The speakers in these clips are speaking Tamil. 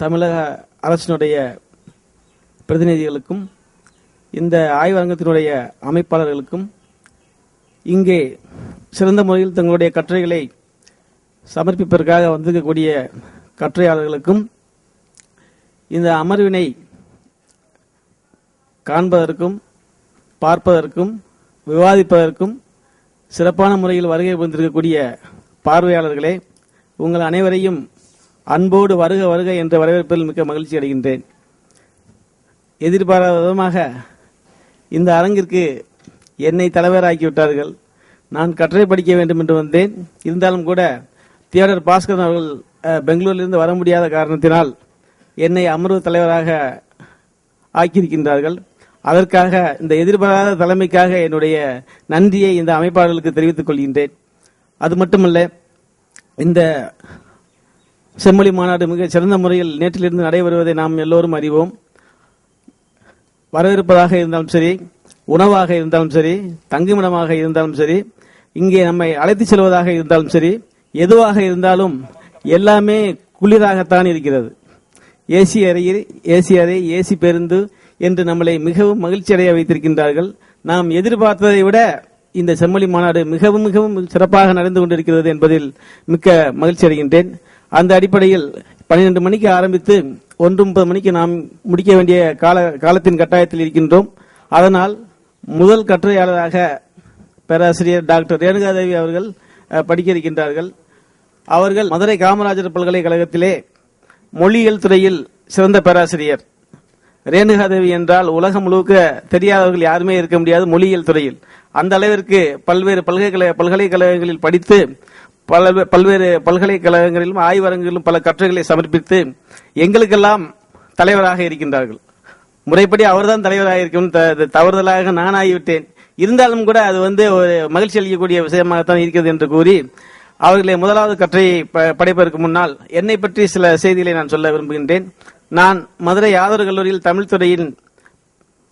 தமிழக அரசினுடைய பிரதிநிதிகளுக்கும் இந்த ஆய்வரங்கத்தினுடைய அமைப்பாளர்களுக்கும் இங்கே சிறந்த முறையில் தங்களுடைய கட்டுரைகளை சமர்ப்பிப்பதற்காக வந்திருக்கக்கூடிய கட்டுரையாளர்களுக்கும் இந்த அமர்வினை காண்பதற்கும் பார்ப்பதற்கும் விவாதிப்பதற்கும் சிறப்பான முறையில் வருகை புரிந்திருக்கக்கூடிய பார்வையாளர்களே உங்கள் அனைவரையும் அன்போடு வருக வருக என்ற வரவேற்பில் மிக்க மகிழ்ச்சி அடைகின்றேன். எதிர்பாராத விதமாக இந்த அரங்கிற்கு என்னை தலைவராக்கி விட்டார்கள் நான் கட்டுரை படிக்க வேண்டும் என்று வந்தேன். இருந்தாலும் கூட தியோடர் பாஸ்கரன் அவர்கள் அஹ், பெங்களூரிலிருந்து வர முடியாத காரணத்தினால் என்னை அமர்வு தலைவராக ஆக்கியிருக்கின்றார்கள். அதற்காக இந்த எதிர்பாராத தலைமைக்காக என்னுடைய நன்றியை இந்த அமைப்பாளர்களுக்கு தெரிவித்துக் கொள்கின்றேன். அது மட்டுமல்ல இந்த செம்மொழி மாநாடு மிக சிறந்த முறையில் நேற்றிலிருந்து நடைபெறுவதை நாம் எல்லோரும் அறிவோம். வரவேற்பதாக இருந்தாலும் சரி உணவாக இருந்தாலும் சரி தங்குமிடமாக இருந்தாலும் சரி இங்கே நம்மை அழைத்து செல்வதாக இருந்தாலும் சரி எதுவாக இருந்தாலும் எல்லாமே குளிராகத்தான் இருக்கிறது. ஏசி அறையில் ஏசி அறை ஏசி பேருந்து என்று நம்மளை மிகவும் மகிழ்ச்சி அடைய வைத்திருக்கின்றார்கள். நாம் எதிர்பார்த்ததை விட இந்த செம்மொழி மாநாடு மிகவும் மிகவும் சிறப்பாக நடந்து கொண்டிருக்கிறது என்பதில் மிக்க மகிழ்ச்சி அடைகின்றேன் அந்த அடிப்படையில் பன்னிரண்டு மணிக்கு ஆரம்பித்து ஒன்று முப்பது மணிக்கு நாம் முடிக்க வேண்டிய கால காலத்தின் கட்டாயத்தில் இருக்கின்றோம். அதனால் முதல் கட்டுரையாளராக பேராசிரியர் டாக்டர் ரேணுகாதேவி அவர்கள் படிக்க இருக்கின்றார்கள். அவர்கள் மதுரை காமராஜர் பல்கலைக்கழகத்திலே மொழியியல் துறையில் சிறந்த பேராசிரியர். ரேணுகாதேவி என்றால் உலகம் முழுக்க தெரியாதவர்கள் யாருமே இருக்க முடியாது மொழியியல் துறையில். அந்த அளவிற்கு பல்வேறு பல்கலைக்கழக பல்கலைக்கழகங்களில் படித்து பல பல்வேறு பல்கலைக்கழகங்களிலும் ஆய்வரங்களிலும் பல கட்டுரைகளை சமர்ப்பித்து எங்களுக்கெல்லாம் தலைவராக இருக்கின்றார்கள். முறைப்படி அவர்தான் தலைவராக இருக்கும் த- தவறுதலாக நான் ஆகிவிட்டேன் இருந்தாலும் கூட அது வந்து ஒரு மகிழ்ச்சி அளிக்கக்கூடிய விஷயமாகத்தான் இருக்கிறது என்று கூறி அவர்களை முதலாவது கற்றையை ப- படைப்பதற்கு முன்னால் என்னை பற்றி சில செய்திகளை நான் சொல்ல விரும்புகின்றேன். நான் மதுரை ஆதரவு கல்லூரியில் தமிழ் துறையின்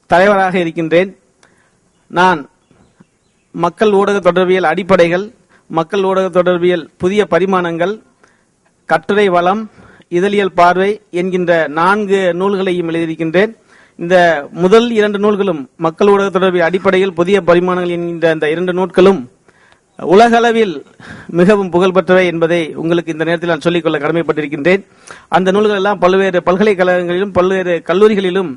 தலைவராக இருக்கின்றேன். நான் மக்கள் ஊடக தொடர்பியல் அடிப்படைகள் மக்கள் ஊடக தொடர்பியல் புதிய பரிமாணங்கள் கட்டுரை வளம் இதழியல் பார்வை என்கின்ற நான்கு நூல்களையும் எழுதியிருக்கின்றேன். இந்த முதல் இரண்டு நூல்களும் மக்கள் ஊடக தொடர்பில் அடிப்படையில் புதிய பரிமாணங்கள் என்கின்ற இந்த இரண்டு நூல்களும் உலகளவில் மிகவும் புகழ்பெற்றவை என்பதை உங்களுக்கு இந்த நேரத்தில் நான் சொல்லிக்கொள்ள கடமைப்பட்டிருக்கின்றேன். அந்த நூல்கள் எல்லாம் பல்வேறு பல்கலைக்கழகங்களிலும் பல்வேறு கல்லூரிகளிலும்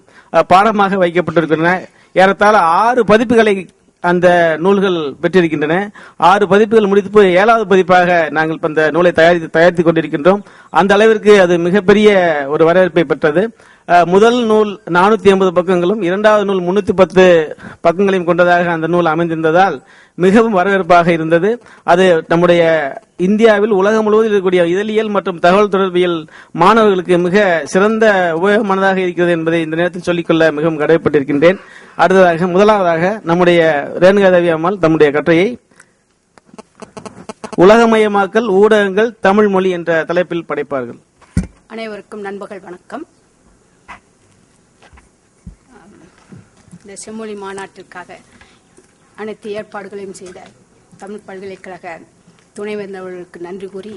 பாடமாக வைக்கப்பட்டிருக்கின்றன. ஏறத்தாழ ஆறு பதிப்புகளை அந்த நூல்கள் பெற்றிருக்கின்றன. ஆறு பதிப்புகள் முடித்து போய் ஏழாவது பதிப்பாக நாங்கள் இப்போ அந்த நூலை தயாரித்து தயாரித்து கொண்டிருக்கின்றோம். அந்த அளவிற்கு அது மிகப்பெரிய ஒரு வரவேற்பை பெற்றது. அஹ், முதல் நூல் நானூத்தி ஐம்பது பக்கங்களும் இரண்டாவது நூல் முன்னூத்தி பத்து பக்கங்களையும் கொண்டதாக அந்த நூல் அமைந்திருந்ததால் மிகவும் வரவேற்பாக இருந்தது. அது நம்முடைய இந்தியாவில் உலகம் முழுவதும் இருக்கக்கூடிய இதழியல் மற்றும் தகவல் தொடர்பியல் மாணவர்களுக்கு மிக சிறந்த உபயோகமானதாக இருக்கிறது என்பதை இந்த நேரத்தில் சொல்லிக்கொள்ள மிகவும் கடமைப்பட்டிருக்கின்றேன். அடுத்ததாக முதலாவதாக நம்முடைய ரேணுகாதேவி அம்மாள் தம்முடைய கட்டுரையை உலகமயமாக்கல் ஊடகங்கள் தமிழ் மொழி என்ற தலைப்பில் படைப்பார்கள். அனைவருக்கும் நண்பர்கள் வணக்கம். இந்த செம்மொழி மாநாட்டிற்காக அனைத்து ஏற்பாடுகளையும் செய்த தமிழ் பல்கலைக்கழக துணைவேந்தவர்களுக்கு நன்றி கூறி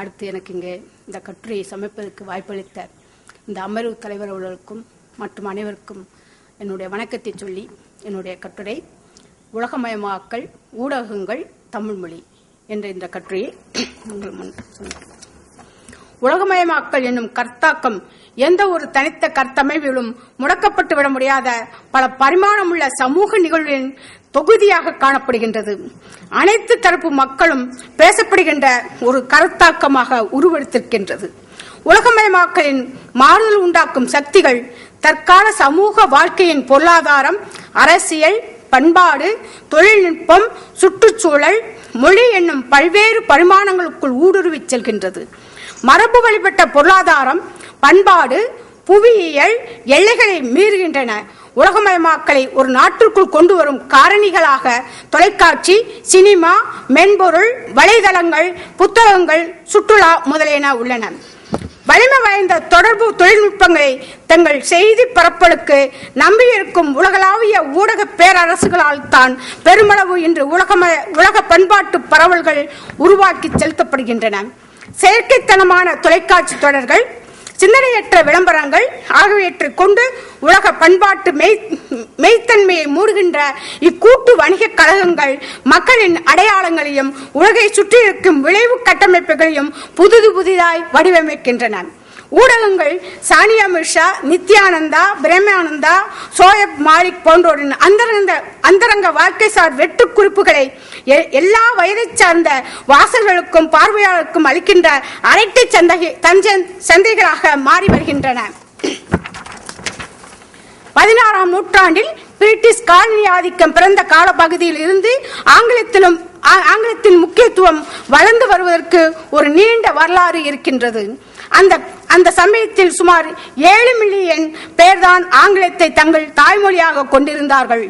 அடுத்து எனக்கு இங்கே இந்த கட்டுரையை சமைப்பதற்கு வாய்ப்பளித்த இந்த அமர்வு தலைவர் அவர்களுக்கும் மற்றும் அனைவருக்கும் என்னுடைய வணக்கத்தை சொல்லி என்னுடைய கட்டுரை உலகமயமாக்கல் ஊடகங்கள் தமிழ்மொழி என்ற இந்த கட்டுரையை உங்கள் முன் சொல்கிறேன். உலகமயமாக்கல் என்னும் கர்த்தாக்கம் எந்த ஒரு தனித்த கர்த்தமைவிலும் முடக்கப்பட்டு விட முடியாத பல பரிமாணமுள்ள சமூக நிகழ்வின் தொகுதியாக காணப்படுகின்றது. அனைத்து தரப்பு மக்களும் பேசப்படுகின்ற ஒரு கருத்தாக்கமாக உருவெடுத்திருக்கின்றது. உலகமயமாக்கலின் மாறுதல் உண்டாக்கும் சக்திகள் தற்கால சமூக வாழ்க்கையின் பொருளாதாரம் அரசியல் பண்பாடு தொழில்நுட்பம் சுற்றுச்சூழல் மொழி என்னும் பல்வேறு பரிமாணங்களுக்குள் ஊடுருவிச் செல்கின்றது. மரபு வழிபட்ட பொருளாதாரம் பண்பாடு புவியியல் எல்லைகளை மீறுகின்றன. உலகமயமாக்கலை ஒரு நாட்டிற்குள் கொண்டு வரும் காரணிகளாக தொலைக்காட்சி சினிமா மென்பொருள் வலைதளங்கள் புத்தகங்கள் சுற்றுலா முதலியன உள்ளன. வலிமை வாய்ந்த தொடர்பு தொழில்நுட்பங்களை தங்கள் செய்தி பரப்பலுக்கு நம்பியிருக்கும் உலகளாவிய ஊடக பேரரசுகளால் தான் பெருமளவு இன்று உலகமய உலக பண்பாட்டு பரவல்கள் உருவாக்கி செலுத்தப்படுகின்றன. செயற்கைத்தனமான தொலைக்காட்சி தொடர்கள் சிந்தனையற்ற விளம்பரங்கள் ஆகியவற்றை கொண்டு உலக பண்பாட்டு மெய் மெய்த்தன்மையை மூடுகின்ற இக்கூட்டு வணிக கழகங்கள் மக்களின் அடையாளங்களையும் உலகை சுற்றியிருக்கும் விளைவு கட்டமைப்புகளையும் புதுது புதிதாய் வடிவமைக்கின்றன. ஊடகங்கள் சானியா மிர்ஷா நித்யானந்தா பிரேமானந்தா சோயப் மாலிக் போன்றோரின் அந்தரங்க அந்தரங்க வாழ்க்கைசார் வெட்டு குறிப்புகளை எ- எல்லா வயதை சார்ந்த வாசகர்களுக்கும் பார்வையாளருக்கும் அளிக்கின்ற அரட்டை சந்தை தஞ்சை சந்தைகளாக மாறி வருகின்றன. பதினாறாம் நூற்றாண்டில் பிரிட்டிஷ் காலனி ஆதிக்கம் பிறந்த காலப்பகுதியில் இருந்து ஆங்கிலத்திலும் ஆங்கிலத்தின் முக்கியத்துவம் வளர்ந்து வருவதற்கு ஒரு நீண்ட வரலாறு இருக்கின்றது. அந்த அந்த சமயத்தில் சுமார் ஏழு மில்லியன் பேர்தான் ஆங்கிலத்தை தங்கள் தாய்மொழியாக கொண்டிருந்தார்கள்.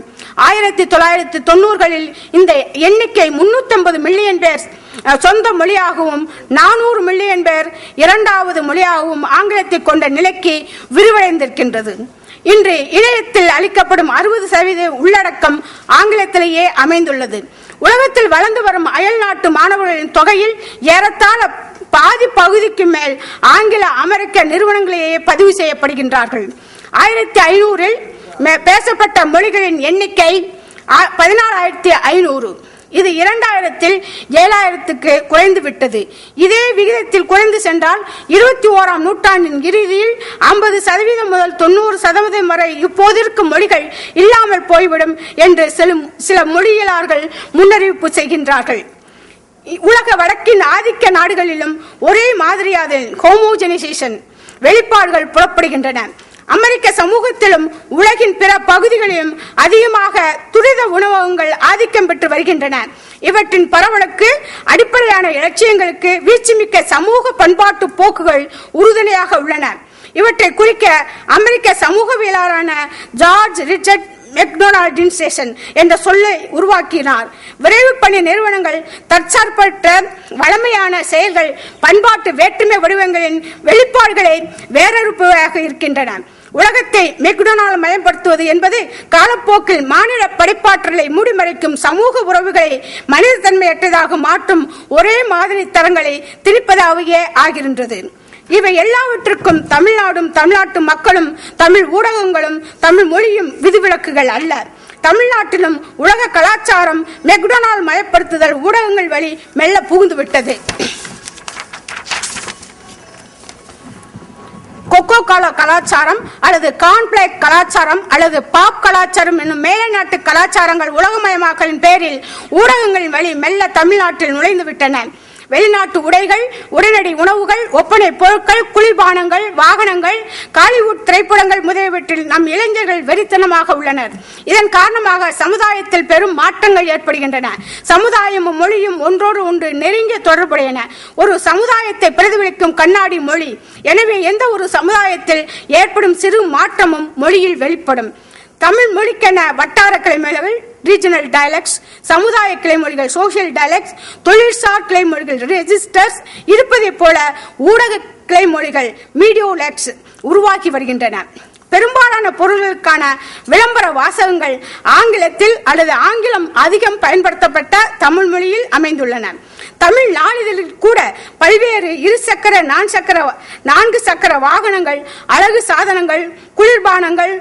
ஆயிரத்தி தொள்ளாயிரத்தி தொண்ணூறுகளில் இந்த எண்ணிக்கை 350 மில்லியன் பேர் சொந்த மொழியாகவும் நானூறு மில்லியன் பேர் இரண்டாவது மொழியாகவும் ஆங்கிலத்தை கொண்ட நிலைக்கு விரிவடைந்திருக்கின்றது. இன்று இணையத்தில் அளிக்கப்படும் அறுபது சதவீத உள்ளடக்கம் ஆங்கிலத்திலேயே அமைந்துள்ளது. உலகத்தில் வளர்ந்து வரும் அயல் நாட்டு மாணவர்களின் தொகையில் ஏறத்தாழ பாதி பகுதிக்கு மேல் ஆங்கில அமெரிக்க நிறுவனங்களிலேயே பதிவு செய்யப்படுகின்றார்கள். ஆயிரத்தி ஐநூறில் மே- பேசப்பட்ட மொழிகளின் எண்ணிக்கை பதினாறாயிரத்தி ஐநூறு. இது இரண்டாயிரத்தில் ஏழாயிரத்துக்கு குறைந்து விட்டது. இதே விகிதத்தில் குறைந்து சென்றால் இருபத்தி ஓராம் நூற்றாண்டின் இறுதியில் ஐம்பது சதவீதம் முதல் தொண்ணூறு சதவீதம் வரை இப்போதிருக்கும் மொழிகள் இல்லாமல் போய்விடும் என்று சில சில மொழியியலாளர்கள் முன்னறிவிப்பு செய்கின்றார்கள். உலக வடக்கின் ஆதிக்க நாடுகளிலும் ஒரே மாதிரியான ஹோமோஜெனிசேஷன் வெளிப்பாடுகள் புறப்படுகின்றன அமெரிக்க சமூகத்திலும் உலகின் பிற பகுதிகளிலும் அதிகமாக துரித உணவகங்கள் ஆதிக்கம் பெற்று வருகின்றன. இவற்றின் பரவலுக்கு அடிப்படையான இலட்சியங்களுக்கு வீச்சுமிக்க சமூக பண்பாட்டு போக்குகள் உறுதுணையாக உள்ளன. இவற்றை குறிக்க அமெரிக்க சமூகவியலாளரான ஜார்ஜ் ரிச்சர்ட் மெக்டொனால்டின்சேஷன் என்ற சொல்லை உருவாக்கினார். விரைவு பணி நிறுவனங்கள் தற்சார்பற்ற வளமையான செயல்கள் பண்பாட்டு வேற்றுமை வடிவங்களின் வெளிப்பாடுகளை வேறறுப்பதாக இருக்கின்றன. உலகத்தை மெக்டொனால் மயப்படுத்துவது என்பது காலப்போக்கில் மாநில படைப்பாற்றலை மூடிமறைக்கும் சமூக உறவுகளை மனிதத்தன்மையற்றதாக மாற்றும் ஒரே மாதிரி தரங்களை திணிப்பதாகவே ஆகின்றது. இவை எல்லாவற்றுக்கும் தமிழ்நாடும் தமிழ்நாட்டு மக்களும் தமிழ் ஊடகங்களும் தமிழ் மொழியும் விதிவிலக்குகள் அல்ல. தமிழ்நாட்டிலும் உலக கலாச்சாரம் மெக்டொனால் மயப்படுத்துதல் ஊடகங்கள் வழி மெல்ல புகுந்து விட்டது கொக்கோ கலாச்சாரம் அல்லது கான்பிளேக் கலாச்சாரம் அல்லது பாப் கலாச்சாரம் என்னும் மேலை நாட்டு கலாச்சாரங்கள் உலகமயமாக்கலின் பேரில் ஊடகங்களின் வழி மெல்ல தமிழ்நாட்டில் நுழைந்து விட்டன வெளிநாட்டு உடைகள் உடனடி உணவு ஒப்பனை பொருட்கள் குளிர்பானங்கள் வாகனங்கள் காலிவுட் திரைப்படங்கள் முதலியவற்றில் நம் இளைஞர்கள் வெறித்தனமாக உள்ளனர். இதன் காரணமாக சமுதாயத்தில் பெரும் மாற்றங்கள் ஏற்படுகின்றன. சமுதாயமும் மொழியும் ஒன்றோடு ஒன்று நெருங்கிய தொடர்புடையன. ஒரு சமுதாயத்தை பிரதிபலிக்கும் கண்ணாடி மொழி. எனவே எந்த ஒரு சமுதாயத்தில் ஏற்படும் சிறு மாற்றமும் மொழியில் வெளிப்படும். தமிழ் மொழிக்கென வட்டார கிளைமைகள் ரீஜனல் டயலக்ட்ஸ் சமுதாய கிளைமொழிகள் சோசியல் டயலக்ட்ஸ் தொழிற்சார் கிளைமொழிகள் ரெஜிஸ்டர்ஸ் இருப்பதை போல ஊடக கிளைமொழிகள் மீடியோலெக்ஸ் உருவாக்கி வருகின்றன. பெரும்பாலான பொருள்களுக்கான விளம்பர வாசகங்கள் ஆங்கிலத்தில் அல்லது ஆங்கிலம் அதிகம் பயன்படுத்தப்பட்ட தமிழ் மொழியில் அமைந்துள்ளன. தமிழ் நாளிதழில் கூட பல்வேறு இரு சக்கர நான் சக்கர நான்கு சக்கர வாகனங்கள் அழகு சாதனங்கள் குளிர்பானங்கள்